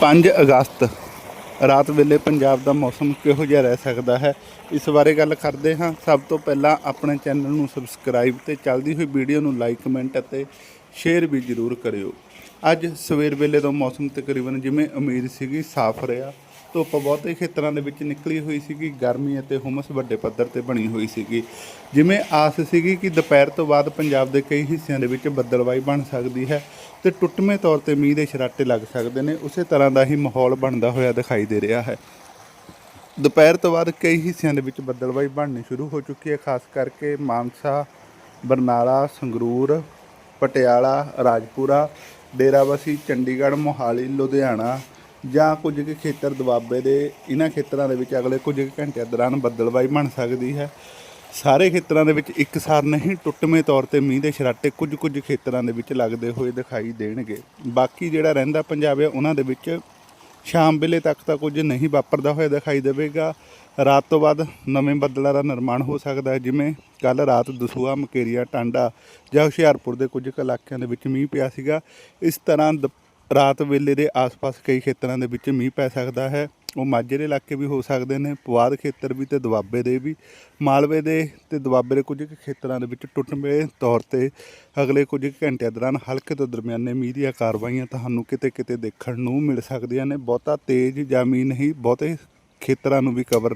5 ਅਗਸਤ, ਰਾਤ ਵੇਲੇ ਪੰਜਾਬ ਦਾ ਮੌਸਮ ਕਿਹੋ ਜਿਹਾ ਰਹਿ ਸਕਦਾ ਹੈ? ਇਸ ਬਾਰੇ ਗੱਲ ਕਰਦੇ ਹਾਂ। ਸਭ ਤੋਂ ਪਹਿਲਾਂ ਆਪਣੇ ਚੈਨਲ ਨੂੰ ਸਬਸਕ੍ਰਾਈਬ ਤੇ ਚੱਲਦੀ ਹੋਈ ਵੀਡੀਓ ਨੂੰ ਲਾਈਕ ਕਮੈਂਟ ਅਤੇ ਸ਼ੇਅਰ ਵੀ ਜ਼ਰੂਰ ਕਰਿਓ। ਅੱਜ ਸਵੇਰ ਵੇਲੇ ਤੋਂ ਮੌਸਮ ਤਕਰੀਬਨ ਜਿਵੇਂ ਉਮੀਦ ਸੀਗੀ, ਸਾਫ਼ ਰਿਹਾ। ਧੁੱਪ ਬਹੁਤੇ ਖੇਤਰਾਂ ਦੇ ਵਿੱਚ ਨਿਕਲੀ ਹੋਈ ਸੀਗੀ, ਗਰਮੀ ਅਤੇ ਹੁਮਸ ਵੱਡੇ ਪੱਧਰ ਤੇ ਬਣੀ ਹੋਈ ਸੀਗੀ। ਜਿਵੇਂ ਆਸ ਸੀਗੀ ਕਿ ਦੁਪਹਿਰ ਤੋਂ ਬਾਅਦ ਪੰਜਾਬ ਦੇ ਕਈ ਹਿੱਸਿਆਂ ਦੇ ਵਿੱਚ ਬੱਦਲਵਾਈ ਬਣ ਸਕਦੀ ਹੈ ਤੇ ਟੁੱਟਵੇਂ ਤੌਰ ਤੇ ਮੀਂਹ ਦੇ ਛਰਾਟੇ ਲੱਗ ਸਕਦੇ ਨੇ, ਉਸੇ ਤਰ੍ਹਾਂ ਦਾ ਹੀ ਮਾਹੌਲ ਬਣਦਾ ਹੋਇਆ ਦਿਖਾਈ ਦੇ ਰਿਹਾ ਹੈ। ਦੁਪਹਿਰ ਤੋਂ ਬਾਅਦ ਕਈ ਹਿੱਸਿਆਂ ਦੇ ਵਿੱਚ ਬੱਦਲਬਾਈ ਬਣਨੀ ਸ਼ੁਰੂ ਹੋ ਚੁੱਕੀ ਹੈ, ਖਾਸ ਕਰਕੇ ਮਾਨਸਾ, ਬਰਨਾਲਾ, ਸੰਗਰੂਰ, ਪਟਿਆਲਾ, ਰਾਜਪੁਰਾ, ਡੇਰਾਬਸੀ, ਚੰਡੀਗੜ੍ਹ, ਮੋਹਾਲੀ, ਲੁਧਿਆਣਾ ਜਾਂ ਕੁਝ ਕੁ ਖੇਤਰ ਦੁਆਬੇ ਦੇ ਇਹਨਾਂ ਖੇਤਰਾਂ ਦੇ ਵਿੱਚ ਅਗਲੇ ਕੁਝ ਕੁ ਘੰਟਿਆਂ ਦੌਰਾਨ ਬੱਦਲਬਾਈ ਬਣ ਸਕਦੀ ਹੈ। ਸਾਰੇ ਖੇਤਰਾਂ ਦੇ ਵਿੱਚ ਇੱਕਸਾਰ ਨਹੀਂ, ਟੁੱਟਵੇਂ ਤੌਰ ਤੇ ਮੀਂਹ ਦੇ ਛਰਾਟੇ ਕੁਝ ਕੁਝ ਖੇਤਰਾਂ ਦੇ ਵਿੱਚ ਲੱਗਦੇ ਹੋਏ ਦਿਖਾਈ ਦੇਣਗੇ। ਬਾਕੀ ਜਿਹੜਾ ਰਹਿੰਦਾ ਪੰਜਾਬ ਹੈ, ਉਹਨਾਂ ਦੇ ਵਿੱਚ ਸ਼ਾਮ ਵੇਲੇ ਤੱਕ ਤਾਂ ਕੁਝ ਨਹੀਂ ਵਾਪਰਦਾ ਹੋਇਆ ਦਿਖਾਈ ਦੇਵੇਗਾ। ਰਾਤ ਤੋਂ ਬਾਅਦ ਨਵੇਂ ਬੱਦਲਾਂ ਦਾ ਨਿਰਮਾਣ ਹੋ ਸਕਦਾ ਹੈ, ਜਿਵੇਂ ਕੱਲ ਰਾਤ ਦਸੂਆ ਮਕੇਰੀਆ, ਟਾਂਡਾ ਜਾਂ ਹੁਸ਼ਿਆਰਪੁਰ ਦੇ ਕੁਝ ਕੁ ਇਲਾਕਿਆਂ ਦੇ ਵਿੱਚ ਮੀਂਹ ਪਿਆ ਸੀਗਾ। ਇਸ ਤਰ੍ਹਾਂ ਦ- ਰਾਤ ਵੇਲੇ ਦੇ ਆਸ-ਪਾਸ ਕਈ ਖੇਤਰਾਂ ਦੇ ਵਿੱਚ ਮੀਂਹ ਪੈ ਸਕਦਾ ਹੈ। ਉਹ ਮਾਝੇ ਦੇ ਇਲਾਕੇ ਵੀ ਹੋ ਸਕਦੇ ਨੇ, ਪੁਆਧ ਖੇਤਰ ਵੀ ਤੇ ਦੁਆਬੇ ਦੇ ਵੀ। ਮਾਲਵੇ ਦੇ ਤੇ ਦੁਆਬੇ ਦੇ ਕੁਝ ਕੁ ਖੇਤਰਾਂ ਦੇ ਵਿੱਚ ਟੁੱਟਵੇਂ ਤੌਰ ਤੇ ਅਗਲੇ ਕੁਝ ਕੁ ਘੰਟਿਆਂ ਦੌਰਾਨ ਹਲਕੇ ਤੋਂ ਦਰਮਿਆਨੇ ਮੀਂਹ ਦੀਆਂ ਕਾਰਵਾਈਆਂ ਤੁਹਾਨੂੰ ਕਿਤੇ-ਕਿਤੇ ਦੇਖਣ ਨੂੰ ਮਿਲ ਸਕਦੀਆਂ ਨੇ। ਬਹੁਤਾ ਤੇਜ਼ ਜਾਂ ਮੀਂਹ ਨਹੀਂ, ਬਹੁਤੇ ਖੇਤਰਾਂ ਨੂੰ ਵੀ ਕਵਰ